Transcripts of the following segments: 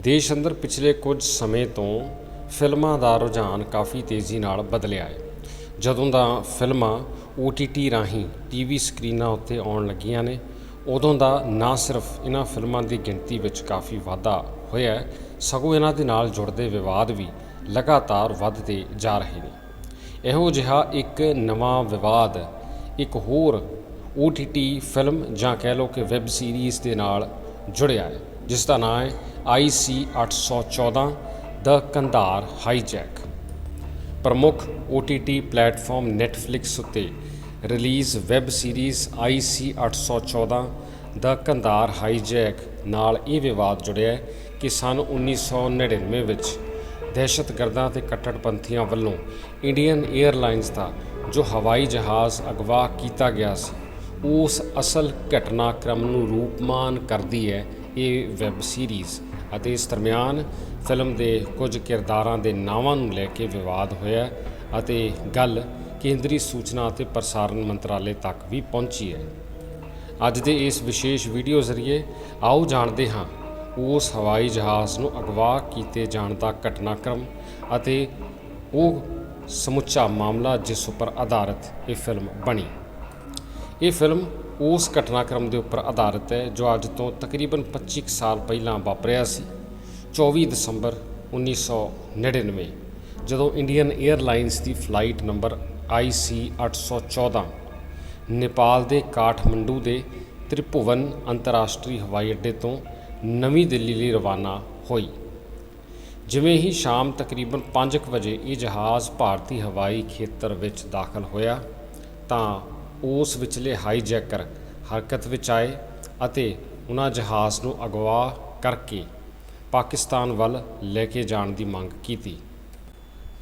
ਦੇਸ਼ ਅੰਦਰ ਪਿਛਲੇ ਕੁਝ ਸਮੇਂ ਤੋਂ ਫਿਲਮਾਂ ਦਾ ਰੁਝਾਨ ਕਾਫੀ ਤੇਜ਼ੀ ਨਾਲ ਬਦਲਿਆ ਹੈ। ਜਦੋਂ ਦਾ ਫਿਲਮਾਂ OTT ਰਾਹੀਂ ਟੀਵੀ ਸਕਰੀਨਾਂ ਉੱਤੇ ਆਉਣ ਲੱਗੀਆਂ ਨੇ, ਉਦੋਂ ਦਾ ਨਾ ਸਿਰਫ ਇਹਨਾਂ ਫਿਲਮਾਂ ਦੀ ਗਿਣਤੀ ਵਿੱਚ ਕਾਫੀ ਵਾਧਾ ਹੋਇਆ ਹੈ, ਸਗੋਂ ਇਹਨਾਂ ਦੇ ਨਾਲ ਜੁੜਦੇ ਵਿਵਾਦ ਵੀ ਲਗਾਤਾਰ ਵੱਧਦੇ ਜਾ ਰਹੇ ਨੇ। ਇਹੋ ਜਿਹਾ ਇੱਕ ਨਵਾਂ ਵਿਵਾਦ, ਇੱਕ ਹੋਰ OTT ਫਿਲਮ ਜਾਂ ਕਹਿ ਲਓ ਕਿ ਵੈਬ ਸੀਰੀਜ਼ ਦੇ ਨਾਲ ਜੁੜਿਆ ਹੈ। ਜਿਸ ਦਾ ਨਾਮ ਹੈ IC 814 ਦ ਕੰਧਾਰ ਹਾਈਜੈਕ। ਪ੍ਰਮੁੱਖ OTT ਪਲੇਟਫਾਰਮ Netflix ਉੱਤੇ release web series IC 814 the Kandahar hijack ਨਾਲ ਇਹ ਵਿਵਾਦ ਜੁੜਿਆ ਹੈ ਕਿ ਸਨ 1999 ਵਿੱਚ ਦਹਿਸ਼ਤਗਰਦਾਂ ਤੇ ਕੱਟੜਪੰਥੀਆਂ ਵੱਲੋਂ ਇੰਡੀਅਨ 에ਅਰਲਾਈਨਸ ਦਾ ਜੋ ਹਵਾਈ ਜਹਾਜ਼ ਅਗਵਾ ਕੀਤਾ ਗਿਆ ਸੀ, ਉਸ ਅਸਲ ਘਟਨਾਕ੍ਰਮ ਨੂੰ ਰੂਪਮਾਨ ਕਰਦੀ ਹੈ ਇਹ ਵੈਬ ਸੀਰੀਜ਼ ਅਤੇ ਇਸ ਦਰਮਿਆਨ ਫਿਲਮ ਦੇ ਕੁਝ ਕਿਰਦਾਰਾਂ ਦੇ ਨਾਵਾਂ ਨੂੰ ਲੈ ਕੇ ਵਿਵਾਦ ਹੋਇਆ ਅਤੇ ਗੱਲ ਕੇਂਦਰੀ ਸੂਚਨਾ ਅਤੇ ਪ੍ਰਸਾਰਣ ਮੰਤਰਾਲੇ ਤੱਕ ਵੀ ਪਹੁੰਚੀ ਹੈ। ਅੱਜ ਦੇ ਇਸ ਵਿਸ਼ੇਸ਼ ਵੀਡੀਓ ਜ਼ਰੀਏ ਆਓ ਜਾਣਦੇ ਹਾਂ, ਉਸ ਹਵਾਈ ਜਹਾਜ਼ ਨੂੰ ਅਗਵਾ ਕੀਤੇ ਜਾਣ ਦਾ ਘਟਨਾਕ੍ਰਮ ਅਤੇ ਉਹ ਸਮੁੱਚਾ ਮਾਮਲਾ ਜਿਸ ਉੱਪਰ ਆਧਾਰਿਤ ਇਹ ਫਿਲਮ ਬਣੀ। ਇਹ ਫਿਲਮ ਉਸ ਘਟਨਾਕ੍ਰਮ ਦੇ ਉੱਪਰ ਆਧਾਰਿਤ ਹੈ, ਜੋ ਅੱਜ ਤੋਂ ਤਕਰੀਬਨ 25 ਕੁ ਸਾਲ ਪਹਿਲਾਂ ਵਾਪਰਿਆ ਸੀ। 24 ਦਸੰਬਰ 1999 ਜਦੋਂ ਇੰਡੀਅਨ 에ਅਰਲਾਈਨਸ ਦੀ ਫਲਾਈਟ ਨੰਬਰ IC 814 ਨੇਪਾਲ ਦੇ ਕਾਠਮੰਡੂ ਦੇ ਤ੍ਰਿਭੁਵਨ ਅੰਤਰਰਾਸ਼ਟਰੀ ਹਵਾਈ ਅੱਡੇ ਤੋਂ ਨਵੀਂ ਦਿੱਲੀ ਲਈ ਰਵਾਨਾ ਹੋਈ। ਜਿਵੇਂ ਹੀ ਸ਼ਾਮ ਤਕਰੀਬਨ 5 ਵਜੇ ਇਹ ਜਹਾਜ਼ ਭਾਰਤੀ ਹਵਾਈ ਖੇਤਰ ਵਿੱਚ ਦਾਖਲ ਹੋਇਆ, ਤਾਂ ਉਸ ਵਿਚਲੇ ਹਾਈਜੈਕਰ ਹਰਕਤ ਵਿੱਚ ਆਏ ਅਤੇ ਉਹਨਾਂ ਜਹਾਜ਼ ਨੂੰ ਅਗਵਾ ਕਰਕੇ ਪਾਕਿਸਤਾਨ ਵੱਲ ਲੈ ਕੇ ਜਾਣ ਦੀ ਮੰਗ ਕੀਤੀ।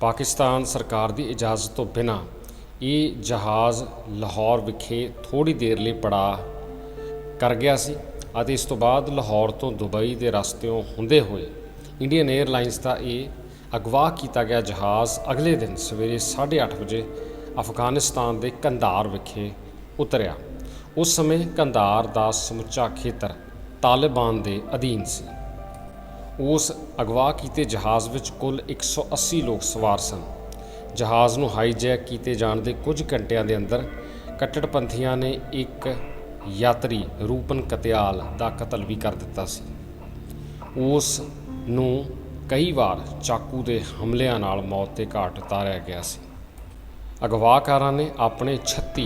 ਪਾਕਿਸਤਾਨ ਸਰਕਾਰ ਦੀ ਇਜਾਜ਼ਤ ਤੋਂ ਬਿਨਾਂ ਇਹ ਜਹਾਜ਼ ਲਾਹੌਰ ਵਿਖੇ ਥੋੜੀ ਦੇਰ ਲਈ ਪੜਾ ਕਰ ਗਿਆ ਸੀ ਅਤੇ ਇਸ ਤੋਂ ਬਾਅਦ ਲਾਹੌਰ ਤੋਂ ਦੁਬਈ ਦੇ ਰਸਤਿਓਂ ਹੁੰਦੇ ਹੋਏ ਇੰਡੀਅਨ 에ਅਰਲਾਈਨਸ ਦਾ ਇਹ ਅਗਵਾ ਕੀਤਾ ਗਿਆ ਜਹਾਜ਼ ਅਗਲੇ ਦਿਨ ਸਵੇਰੇ 8:30 ਵਜੇ ਅਫਗਾਨਿਸਤਾਨ ਦੇ ਕੰਧਾਰ ਵਿਖੇ ਉਤਰਿਆ। ਉਸ ਸਮੇਂ ਕੰਧਾਰ ਦਾ ਸਮੁੱਚਾ ਖੇਤਰ ਤਾਲਿਬਾਨ ਦੇ ਅਧੀਨ ਸੀ। ਉਸ ਅਗਵਾ ਕੀਤੇ ਜਹਾਜ਼ ਵਿੱਚ ਕੁੱਲ 180 ਲੋਕ ਸਵਾਰ ਸਨ। ਜਹਾਜ਼ ਨੂੰ ਹਾਈਜੈਕ ਕੀਤੇ ਜਾਣ ਦੇ ਕੁਝ ਘੰਟਿਆਂ ਦੇ ਅੰਦਰ ਕੱਟੜਪੰਥੀਆਂ ਨੇ ਇੱਕ ਯਾਤਰੀ ਰੂਪਨ ਕਤਿਆਲ ਦਾ ਕਤਲ ਵੀ ਕਰ ਦਿੱਤਾ ਸੀ। ਉਸ ਨੂੰ ਕਈ ਵਾਰ ਚਾਕੂ ਦੇ ਹਮਲਿਆਂ ਨਾਲ ਮੌਤ ਦੇ ਘਾਟ ਉਤਾਰਿਆ ਗਿਆ ਸੀ। ਅਗਵਾਕਾਰਾਂ ਨੇ ਆਪਣੇ 36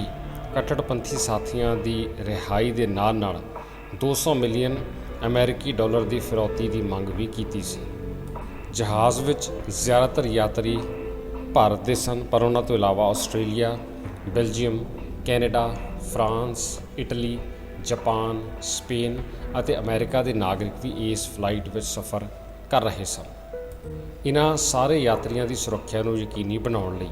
ਕੱਟੜਪੰਥੀ ਸਾਥੀਆਂ ਦੀ ਰਿਹਾਈ ਦੇ ਨਾਲ ਨਾਲ 200 ਮਿਲੀਅਨ ਅਮਰੀਕੀ ਡਾਲਰ ਦੀ ਫਿਰੌਤੀ ਦੀ ਮੰਗ ਵੀ ਕੀਤੀ ਸੀ। ਜਹਾਜ਼ ਵਿੱਚ ਜ਼ਿਆਦਾਤਰ ਯਾਤਰੀ ਭਾਰਤ ਦੇ ਸਨ, ਪਰ ਉਹਨਾਂ ਤੋਂ ਇਲਾਵਾ Australia, Belgium, Canada, France, Italy, Japan, Spain ਅਤੇ ਅਮਰੀਕਾ ਦੇ ਨਾਗਰਿਕ ਵੀ ਇਸ ਫਲਾਈਟ ਵਿੱਚ ਸਫ਼ਰ ਕਰ ਰਹੇ ਸਨ। ਇਹਨਾਂ ਸਾਰੇ ਯਾਤਰੀਆਂ ਦੀ ਸੁਰੱਖਿਆ ਨੂੰ ਯਕੀਨੀ ਬਣਾਉਣ ਲਈ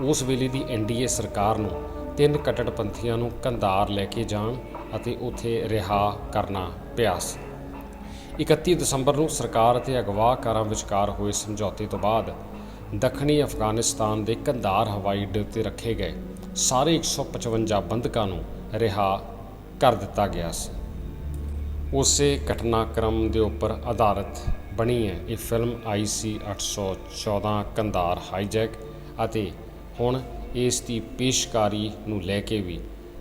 ਉਸ ਵੇਲੇ ਦੀ ਐਨਡੀਏ ਸਰਕਾਰ ਨੂੰ ਤਿੰਨ ਕੱਟੜਪੰਥੀਆਂ ਨੂੰ ਕੰਧਾਰ ਲੈ ਕੇ ਜਾਣ ਅਤੇ ਉੱਥੇ ਰਿਹਾ ਕਰਨਾ ਪਿਆ ਸੀ 31 ਦਸੰਬਰ ਨੂੰ ਸਰਕਾਰ ਅਤੇ ਅਗਵਾਕਾਰਾਂ ਵਿਚਕਾਰ ਹੋਏ ਸਮਝੌਤੇ ਤੋਂ ਬਾਅਦ ਦੱਖਣੀ ਅਫਗਾਨਿਸਤਾਨ ਦੇ ਕੰਧਾਰ ਹਵਾਈ ਅੱਡੇ ਉੱਤੇ ਰੱਖੇ ਗਏ। ਸਾਰੇ 155 ਬੰਦਕਾਂ ਨੂੰ ਰਿਹਾ ਕਰ ਦਿੱਤਾ ਗਿਆ ਸੀ। ਉਸੇ ਘਟਨਾਕ੍ਰਮ ਦੇ ਉੱਪਰ ਆਧਾਰਿਤ ਬਣੀ ਹੈ ਇਹ ਫਿਲਮ IC 814 ਕੰਧਾਰ ਹਾਈਜੈਕ ਅਤੇ ਹੁਣ ਇਸ ਦੀ ਪੇਸ਼ਕਾਰੀ ਨੂੰ ਲੈ ਕੇ ਵੀ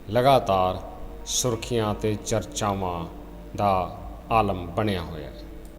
ਲਗਾਤਾਰ ਸੁਰਖੀਆਂ ਤੇ ਚਰਚਾਵਾਂ ਦਾ ਆਲਮ ਬਣਿਆ ਹੋਇਆ ਹੈ।